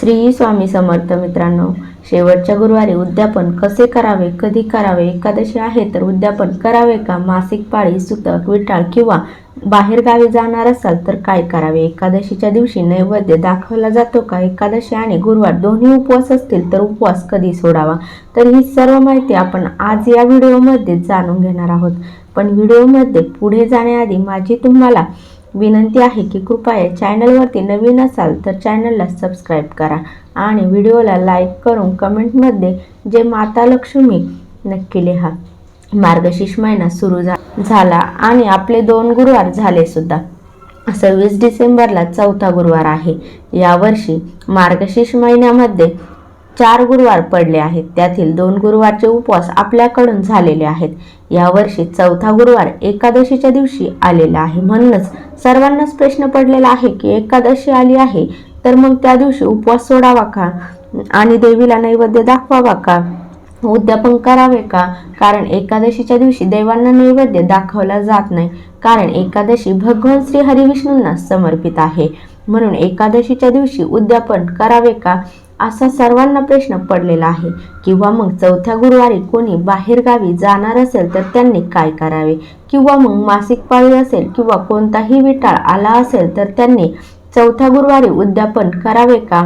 श्री स्वामी समर्थ मित्रांनो शेवटच्या गुरुवारी उद्यापन कसे करावे कधी करावे एकादशी आहे तर उद्यापन करावे का मासिक पाळी सुतक विटाळ किंवा बाहेरगावी जाणार असाल तर काय करावे एकादशीच्या दिवशी नैवेद्य दाखवला जातो का एकादशी आणि गुरुवार दोन्ही उपवास असतील तर उपवास कधी सोडावा तर ही सर्व माहिती आपण आज या व्हिडिओमध्ये जाणून घेणार आहोत. पण व्हिडिओमध्ये पुढे जाण्याआधी माझी तुम्हाला विनंती आहे की कृपया चॅनलवरती नवीन असाल तर चॅनलला सबस्क्राईब करा आणि व्हिडिओला लाईक करून कमेंटमध्ये जे माता लक्ष्मी नक्की लिहा. मार्गशीर्ष महिना सुरू झाला आणि आपले दोन गुरुवार झाले सुद्धा. सव्वीस डिसेंबरला चौथा गुरुवार आहे. यावर्षी मार्गशीर्ष महिन्यामध्ये चार गुरुवार पडले आहेत. त्यातील दोन गुरुवारचे उपवास आपल्याकडून झालेले आहेत. यावर्षी चौथा गुरुवार एकादशीच्या दिवशी आलेला आहे. म्हणूनच सर्वांनाच प्रश्न पडलेला आहे की एकादशी आली आहे तर मग त्या दिवशी उपवास सोडावा का? आणि देवीला नैवेद्य दाखवावा का? उद्यापन करावे का? कारण एकादशीच्या दिवशी देवांना नैवेद्य दाखवला जात नाही. कारण एकादशी भगवान श्री हरिविष्णूंना समर्पित आहे. म्हणून एकादशीच्या दिवशी उद्यापन करावे का? असा सर्वांना प्रश्न पडलेला आहे. किंवा मग चौथ्या गुरुवारी कोणी बाहेरगावी जाणार असेल तर त्यांनी काय करावे? किंवा मग मासिक पाळी असेल किंवा कोणताही विटाळ आला असेल तर त्यांनी चौथ्या गुरुवारी उद्यापन करावे का?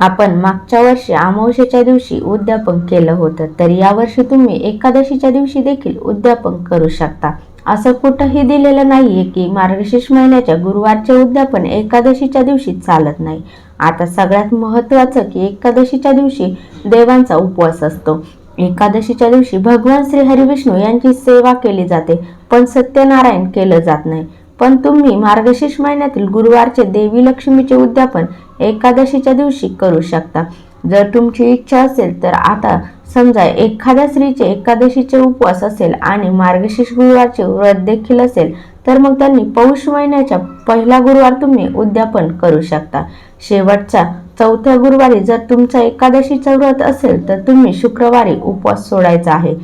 आपण मागच्या वर्षी अमावस्येच्या दिवशी उद्यापन केलं होतं. तर यावर्षी तुम्ही एकादशीच्या दिवशी देखील उद्यापन करू शकता. असं कुठंही दिलेलं नाहीये की मार्गशीर्ष महिन्याच्या गुरुवारचे उद्यापन एकादशीच्या दिवशी चालत नाही. आता सगळ्यात महत्त्वाचं की एकादशीच्या दिवशी देवांचा उपवास असतो. एकादशीच्या दिवशी भगवान श्री हरिविष्णू यांची सेवा केली जाते पण सत्यनारायण केलं जात नाही. पण तुम्ही मार्गशीर्ष महिन्यातील गुरुवारचे देवी लक्ष्मीचे उद्यापन एकादशीच्या दिवशी करू शकता. जर तुमची इच्छा असेल तर आता समजा एखाद्या स्त्रीचे एकादशीचे उपवास असेल आणि मार्गशीर्ष गुरुवारचे व्रत देखील असेल तर मग त्यांनी पौष महिन्याच्या पहिला गुरुवार तुम्ही उद्यापन करू शकता. शेवटच्या चौथ्या गुरुवारी जर तुमचा एकादशीचा व्रत असेल तर तुम्ही शुक्रवारी उपवास सोडायचा आहे.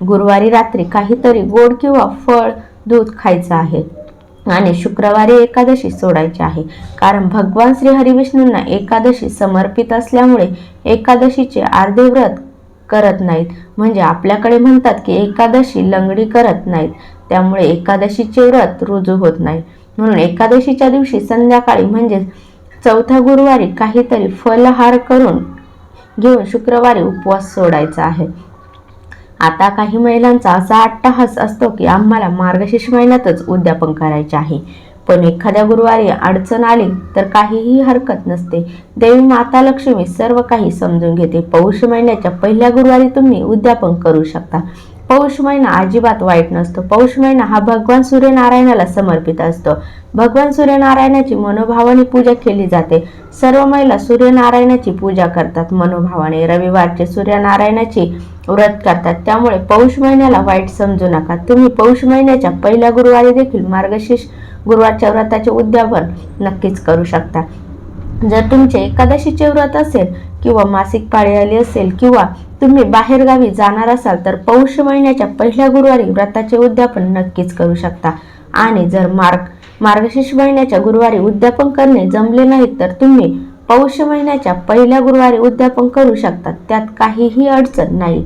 गुरुवारी रात्री काहीतरी गोड किंवा फळ दूध खायचं आहे आणि शुक्रवारी एकादशी सोडायची आहे. कारण भगवान श्री हरिविष्णूंना एकादशी समर्पित असल्यामुळे एकादशीचे अर्धे व्रत करत नाहीत. म्हणजे आपल्याकडे म्हणतात की एकादशी लंगडी करत नाहीत. त्यामुळे एकादशीचे व्रत रुजू होत नाही. म्हणून एकादशीच्या दिवशी संध्याकाळी म्हणजेच चौथ्या गुरुवारी काहीतरी फलहार करून घेऊन शुक्रवारी उपवास सोडायचा आहे. आता काही महिलांचा असा अट्टहास असतो की आम्हाला मार्गशीर्ष महिन्यातच उद्यापन करायचे आहे. पण एखाद्या गुरुवारी अडचण आली तर काहीही हरकत नसते. देवी माता लक्ष्मी सर्व काही समजून घेते. पौष महिन्याच्या पहिल्या गुरुवारी तुम्ही उद्यापन करू शकता. पौष महिना अजिबात वाईट नसतो. पौष महिना हा भगवान सूर्यनारायणाला समर्पित असतो. भगवान सूर्यनारायणाची मनोभावाने पूजा केली जाते. सर्व महिला सूर्यनारायणाची पूजा करतात. मनोभावाने रविवारचे सूर्यनारायणाची व्रत करतात. त्यामुळे पौष महिन्याला वाईट समजू नका. तुम्ही पौष महिन्याच्या पहिल्या गुरुवारी देखील मार्गशीर्ष गुरुवारच्या व्रताचे उद्यापन नक्कीच करू शकता. जर तुमचे एकादशीचे व्रत असेल किंवा मासिक पाळी आली असेल किंवा तुम्ही बाहेरगावी जाणार असाल तर पौष महिन्याच्या पहिल्या गुरुवारी व्रताचे उद्यापन नक्कीच करू शकता. आणि जर मार्ग मार्गशीर्ष महिन्याच्या गुरुवारी उद्यापन करणे जमले नाही तर तुम्ही पौष महिन्याच्या पहिल्या गुरुवारी उद्यापन करू शकता. त्यात काहीही अडचण नाही.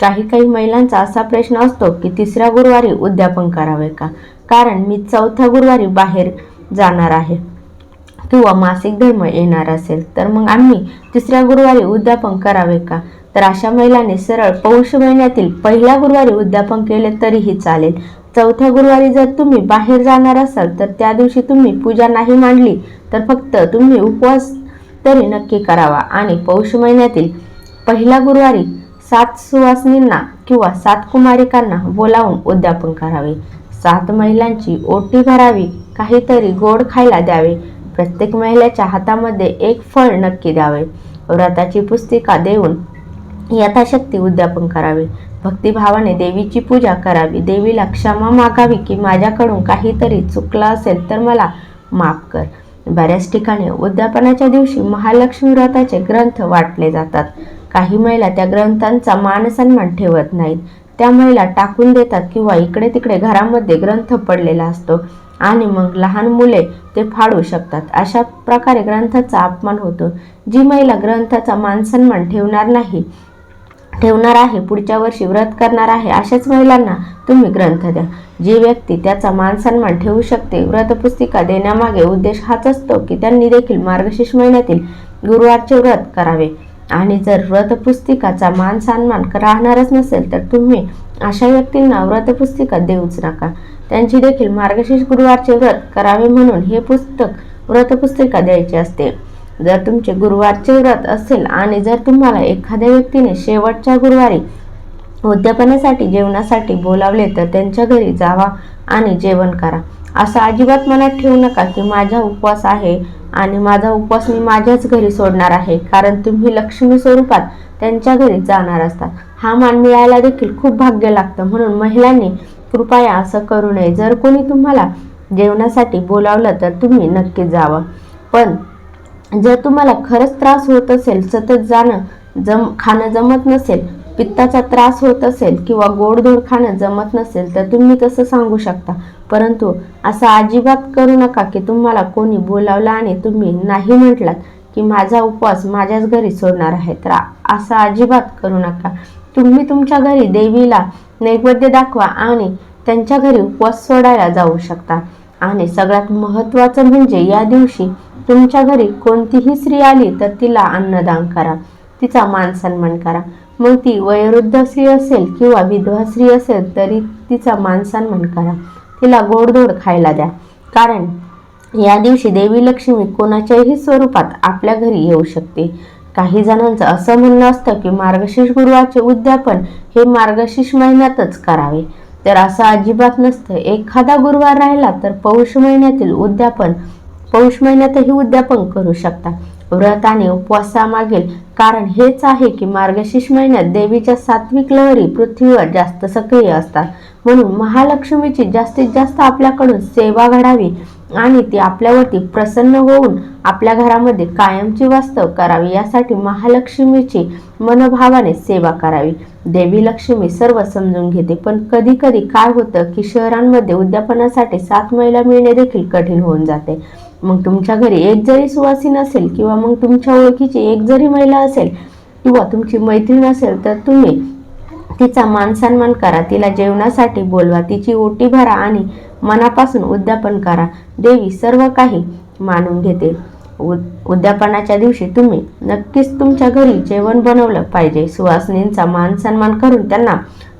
काही काही महिलांचा असा प्रश्न असतो की तिसऱ्या गुरुवारी उद्यापन करावे का? कारण मी चौथ्या गुरुवारी बाहेर जाणार आहे. किंवा मासिक धर्म येणार असेल तर मग आम्ही तिसऱ्या गुरुवारी उद्यापन करावे का? तर अशा महिलांनी सरळ पौष महिन्यातील पहिल्या गुरुवारी उद्यापन केले तरीही चालेल. चौथ्या गुरुवारी जर तुम्ही बाहेर जाणार असाल तर त्या दिवशी तुम्ही पूजा नाही मांडली तर फक्त तुम्ही उपवास तरी नक्की करावा. आणि पौष महिन्यातील पहिल्या गुरुवारी सात सुवासिनींना किंवा सात कुमारिकांना बोलावून उद्यापन करावे. सात महिलांची ओटी भरावी काहीतरी गोड खायला द्यावे. प्रत्येक महिलेच्या हातामध्ये एक फळ नक्की द्यावे. व्रताची पुस्तिका देऊन यथाशक्ती उद्यापन करावे. भक्तिभावाने देवीची पूजा करावी. देवीला क्षमा मागावी की माझ्याकडून काहीतरी चुकलं असेल तर मला माफ कर. बऱ्याच ठिकाणी उद्यापनाच्या दिवशी महालक्ष्मी व्रताचे ग्रंथ वाटले जातात. काही महिला त्या ग्रंथांचा मानसन्मान ठेवत नाहीत. त्या महिला टाकून देतात किंवा इकडे तिकडे घरामध्ये ग्रंथ पडलेला असतो. आणि मग लहान मुले ते फाडू शकतात. अशा प्रकारे ग्रंथाचा अपमान होतो. जी महिला ग्रंथाचा मानसन्मान ठेवणार नाही ठेवणार आहे पुढच्या वर्षी व्रत करणार आहे अशाच महिलांना तुम्ही ग्रंथ द्या. जी व्यक्ती त्याचा मान सन्मान ठेवू शकते व्रतपुस्तिका देण्यामागे उद्देश हाच असतो की त्यांनी देखील मार्गशीर्ष महिन्यातील गुरुवारचे व्रत करावे. आणि जर व्रतपुस्तिकाचा मान सन्मान राहणारच नसेल तर तुम्ही अशा व्यक्तींना व्रतपुस्तिका देऊच नका. त्यांची देखील मार्गशीर्ष गुरुवारचे व्रत करावे म्हणून हे पुस्तक व्रतपुस्तिका द्यायची असते. जर तुमचे गुरुवारचे व्रत असेल आणि जर तुम्हाला एखाद्या व्यक्तीने शेवटच्या गुरुवारी उद्यापनासाठी जेवणासाठी बोलावले तर त्यांच्या घरी जावा आणि जेवण करा. असं अजिबात मनात ठेवू नका की माझा उपवास आहे आणि माझा उपवास मी माझ्याच घरी सोडणार आहे. कारण तुम्ही लक्ष्मी स्वरूपात त्यांच्या घरी जाणार असता. हा मान मिळायला देखील खूप भाग्य लागतं. म्हणून महिलांनी कृपया असं करू नये. जर कोणी तुम्हाला जेवणासाठी बोलावलं तर तुम्ही नक्की जावं. पण जर तुम्हाला खरंच त्रास होत असेल सतत जाणं जम खाणं जमत नसेल पित्ताचा त्रास होत असेल किंवा गोडधोड खाणं जमत नसेल तर तुम्ही तसं सांगू शकता. परंतु असं अजिबात करू नका की तुम्हाला कोणी बोलावलं आणि तुम्ही नाही म्हटलात की माझा उपवास माझ्याच घरी सोडणार आहे. तर असं अजिबात करू नका. तुम्ही तुमच्या घरी देवीला नैवेद्य दाखवा आणि त्यांच्या घरी उपवास सोडायला जाऊ शकता. आणि सगळ्यात महत्त्वाचं म्हणजे या दिवशी तुमच्या घरी कोणतीही स्त्री आली तर तिला अन्नदान करा. तिचा मान सन्मान करा. मग ती वयोवृद्ध स्त्री असेल किंवा विधवा स्त्री असेल तरी तिचा मान मन करा. तिला गोडधोड खायला द्या. कारण या दिवशी देवी लक्ष्मी कोणाच्याही स्वरूपात आपल्या घरी येऊ शकते. काही जणांचं असं म्हणणं असतं की मार्गशीर्ष गुरुवारचे उद्यापन हे मार्गशीर्ष महिन्यातच करावे. तर असं अजिबात नसतं. एखादा गुरुवार राहिला तर पौष महिन्यातील उद्यापन पौष महिन्यातही उद्यापन करू शकता. व्रत आणि उपवासामागील कारण हेच आहे की मार्गशीर्ष महिन्यात देवीच्या सात्विक लहरी पृथ्वीवर जास्त सक्रिय असतात. म्हणून महालक्ष्मीची जास्तीत जास्त आपल्याकडून सेवा घडावी आणि ती आपल्यावरती प्रसन्न होऊन आपल्या घरामध्ये कायमची वास्तव करावी. यासाठी महालक्ष्मीची मनोभावाने सेवा करावी. देवी लक्ष्मी सर्व समजून घेते. पण कधी कधी काय होतं की शहरांमध्ये उद्यापनासाठी सात महिला मिळणे देखील कठीण होऊन जाते. मग तुमच्या घरी एक जरी सुवासीन असेल किंवा मग तुमच्या ओळखीची एक जरी महिला असेल किंवा तुमची मैत्रीण असेल तर तुम्ही तिचा मान सन्मान करा तिला जेवणासाठी बोलवा तिची ओटी भरा आणि मनापासून उद्यापन करा. देवी सर्व काही मानून घेते. उद्यापनाच्या दिवशी तुम्ही नक्कीच तुमच्या घरी जेवण बनवलं पाहिजे. सुवासिनींचा मान सन्मान करून त्यांना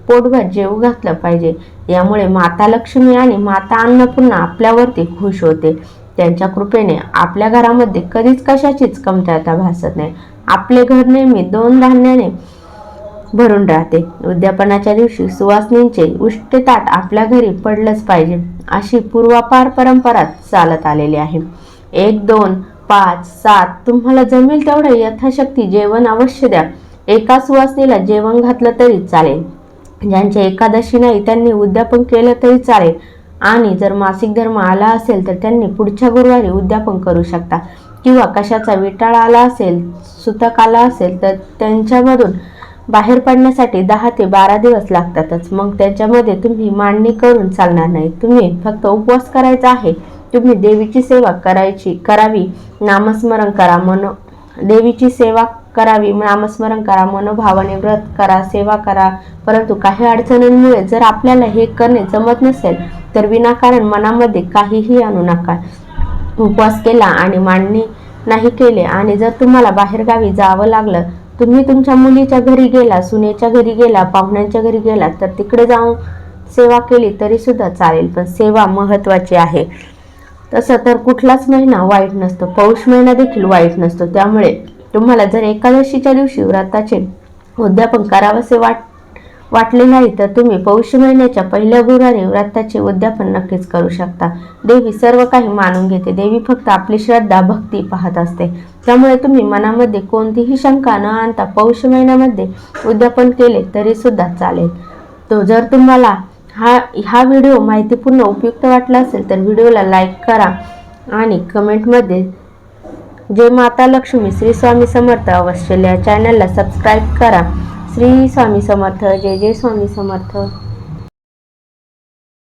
पोटभर जेवू घातलं पाहिजे. यामुळे माता लक्ष्मी आणि माता अन्नपूर्णा आपल्यावरती खुश होते. त्यांच्या कृपेने आपल्या घरामध्ये कधीच कशाचीच कमतरता भासत नाही. आपले घर नेहमी दोन धान्याने भरून राहते. उद्यापनाच्या दिवशी सुवासनींचे उष्टे ताट आपल्या घरी पडलंच पाहिजे अशी पूर्वापार परंपरा चालत आलेली आहे. एक दोन पाच सात तुम्हाला जमेल तेवढं यथाशक्ती जेवण अवश्य द्या. एका सुवासनीला जेवण घातलं तरी चालेल. ज्यांचे एकादशी नाही त्यांनी उद्यापन केलं तरी चालेल. आणि जर मासिक धर्म आला असेल तर त्यांनी पुढच्या गुरुवारी उद्यापन करू शकता. किंवा कशाचा विटाळ आला असेल सुतक आला असेल तर त्यांच्यामधून बाहेर पडण्यासाठी दहा ते बारा दिवस लागतातच. मग त्याच्यामध्ये तुम्ही मांडणी करून चालणार नाही. तुम्ही फक्त उपवास करायचा आहे. तुम्ही देवीची सेवा करायची करावी. नामस्मरण करा. मनो देवीची सेवा करावी. नामस्मरण करा मनोभावाने व्रत करा सेवा करा. परंतु काही अडचणींमुळे जर आपल्याला हे करणे जमत नसेल तर विनाकारण मनामध्ये काहीही आणू नका. उपवास केला आणि मांडणी नाही केले आणि जर तुम्हाला बाहेरगावी जावं लागलं तुम्ही तुमच्या मुलीच्या घरी गेला सुनेच्या घरी गेला पाहुण्यांच्या घरी गेला तर तिकडे जाऊन सेवा केली तरी सुद्धा चालेल पण सेवा महत्वाची आहे. तसं तर कुठलाच महिना वाईट नसतो. पौष महिना देखील वाईट नसतो. त्यामुळे तुम्हाला जर एकादशीच्या दिवशी व्रताचे उद्यापन करावंसे वाट वाटले नाही तर तुम्ही पौष महिन्याच्या पहिल्या गुरुवारी व्रताचे उद्यापन नक्कीच करू शकता. देवी सर्व काही मानून घेते. देवी फक्त आपली श्रद्धा भक्ती पाहत असते. त्यामुळे तुम्ही मनामध्ये कोणतीही शंका न आणता पौष महिन्यामध्ये उद्यापन केले तरी सुद्धा चालेल. तो जर तुम्हाला हा हा व्हिडिओ माहितीपूर्ण उपयुक्त वाटला असेल तर व्हिडिओला लाईक करा आणि कमेंटमध्ये जय माता लक्ष्मी. श्री स्वामी समर्थ अवश्य. या चॅनलला सबस्क्राईब करा. श्री स्वामी समर्थ. जय जय स्वामी समर्थ.